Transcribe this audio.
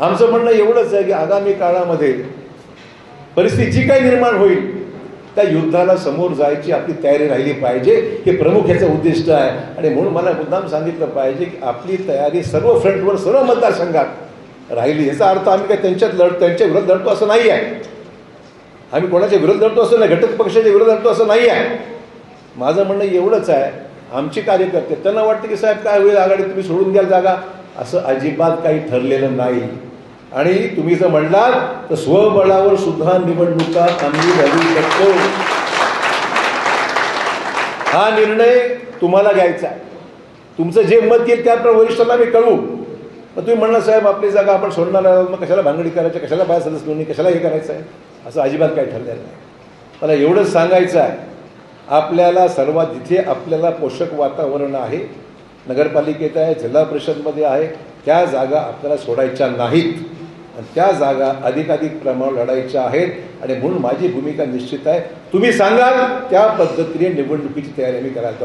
आमचं म्हणणं एवढंच आहे की आगामी काळामध्ये परिस्थिती जी काही निर्माण होईल त्या युद्धाला समोर जायची आपली तयारी राहिली पाहिजे हे प्रमुख याचं उद्दिष्ट आहे. आणि म्हणून मला मुद्दाम सांगितलं पाहिजे की आपली तयारी सर्व फ्रंटवर सर्व मतदारसंघात राहिली. याचा अर्थ आम्ही काय त्यांच्यात लढ त्यांच्या विरोध लढतो असं नाही आहे. आम्ही कोणाच्या विरोध लढतो असं नाही घटक पक्षाच्या विरोध लढतो असं नाही आहे. माझं म्हणणं एवढंच आहे आमचे कार्यकर्ते त्यांना वाटतं की साहेब काय होईल आघाडी तुम्ही सोडून द्याल जागा. असं अजिबात काही ठरलेलं नाही. आणि तुम्ही जर म्हणलात तर स्वबळावर सुद्धा निवडणुका आम्ही घालू शकतो. हा निर्णय तुम्हाला घ्यायचा तुमचं जे मत येईल त्याप्रमाणे वरिष्ठांना मी कळवू. मग तुम्ही म्हणणार साहेब आपली जागा आपण सोडणार आहोत. मग कशाला भांगडी करायची? कशाला बाहेर सदस्य नोंदणी कशाला हे करायचं आहे? असं अजिबात काही ठरलेलं नाही. मला एवढंच सांगायचं आहे. आपल्याला सर्वात जिथे आपल्याला पोषक वातावरण आहे नगरपालिकेत आहे जिल्हा परिषदमध्ये आहे त्या जागा आपल्याला सोडायच्या नाहीत. आणि त्या जागा अधिकाधिक प्रमाणावर लढायच्या आहेत आणि म्हणून माझी भूमिका निश्चित आहे. तुम्ही सांगाल त्या पद्धतीने निवडणुकीची तयारी आम्ही करायला